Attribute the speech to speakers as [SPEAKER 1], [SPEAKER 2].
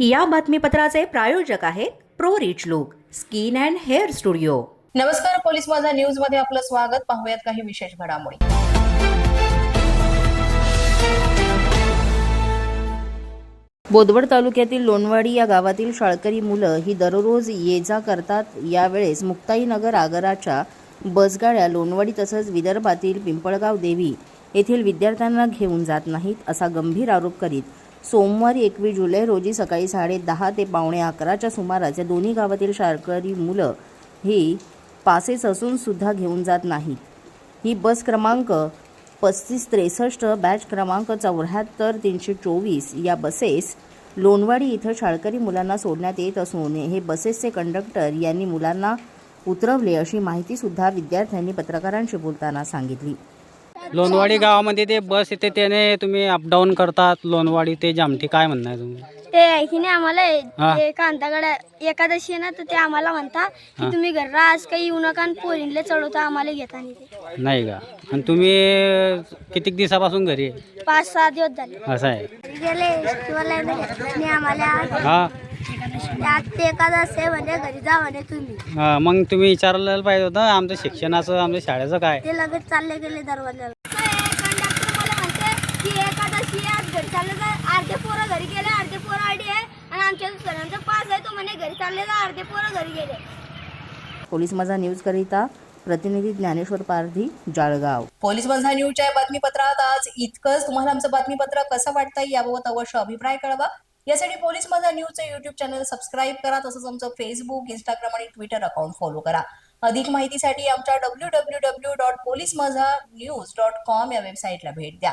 [SPEAKER 1] या बातमीपत्राचे प्रायोजक आहेत pro rich look skin and hair studio.
[SPEAKER 2] नमस्कार पोलीस माझा न्यूजमध्ये आपलं स्वागत. पाहूयात काही विशेष घडामोडी.
[SPEAKER 3] बोदवड तालुक्यातील लोणवाडी या गावातील शाळकरी मुलं ही दररोज ये जा करतात. यावेळेस मुक्ताईनगर आगाराच्या बसगाड्या लोणवाडी तसंच विदर्भातील पिंपळगाव देवी येथील विद्यार्थ्यांना घेऊन जात नाहीत असा गंभीर आरोप करीत सोमवारी एकवीस जुलै रोजी सकाळी साडे दहा ते पावणे अकराच्या सुमारास या दोन्ही गावातील शाळकरी मुलं ही पासेस असून सुद्धा घेऊन जात नाहीत. ही बस क्रमांक पस्तीस त्रेसष्ट बॅच क्रमांक चौऱ्याहत्तर तीनशे चोवीस या बसेस लोणवाडी इथं शाळकरी मुलांना सोडण्यात येत असून हे बसेसचे कंडक्टर यांनी मुलांना उतरवले अशी माहितीसुद्धा विद्यार्थ्यांनी पत्रकारांशी बोलताना सांगितली.
[SPEAKER 4] लोणवाडी गावामध्ये ते बस येते त्याने तुम्ही अपडाऊन करतात लोणवाडी ते जामठी काय म्हणणार तुम्ही?
[SPEAKER 5] ते आहे की नाही आम्हाला
[SPEAKER 4] हा.
[SPEAKER 5] ते कांताकडे एकादशी आहे ना तर ते आम्हाला म्हणता की तुम्ही घरला आज काही येऊ नका आणि पोरींले चढवता आम्हाला घेता नाही ते.
[SPEAKER 4] नाही का? आणि तुम्ही कितीक दिवसापासून घरी आहे?
[SPEAKER 5] पाच सहा दिवस झाले.
[SPEAKER 4] असं आहे.
[SPEAKER 5] गेले आम्हाला
[SPEAKER 4] हा.
[SPEAKER 5] ते एकादशी आहे घरी जा म्हणे तुम्ही.
[SPEAKER 4] हा, मग तुम्ही विचारलेलं पाहिजे होतं आमचं शिक्षणाचं आमच्या शाळेचं काय?
[SPEAKER 5] ते लगेच चालले गेले दरवाजाला. की एकादशी आहे, आज घरी चालले जा अर्धे पोरं घरी गेले अर्धे पोरं आडी आहे. आणि आमच्या सरांचा पास आहे. तो म्हणे घरी चालले जा अर्धे पोरं घरी गेले.
[SPEAKER 3] पोलीस माझा न्यूजकरिता प्रतिनिधी ज्ञानेश्वर पारधी जाळगाव.
[SPEAKER 2] पोलीस माझा न्यूजच्या या बातमीपत्रात आज इतकंच. तुम्हाला आमचं बातमीपत्र कसं वाटतंय याबाबत अवश्य अभिप्राय कळवा. यासाठी पोलीस माझा न्यूजचं युट्यूब चॅनल सबस्क्राईब करा. तसंच आमचं फेसबुक इंस्टाग्राम आणि ट्विटर अकाउंट फॉलो करा. अधिक माहितीसाठी आमच्या W W W dot police Majha news dot com या वेबसाईटला भेट द्या.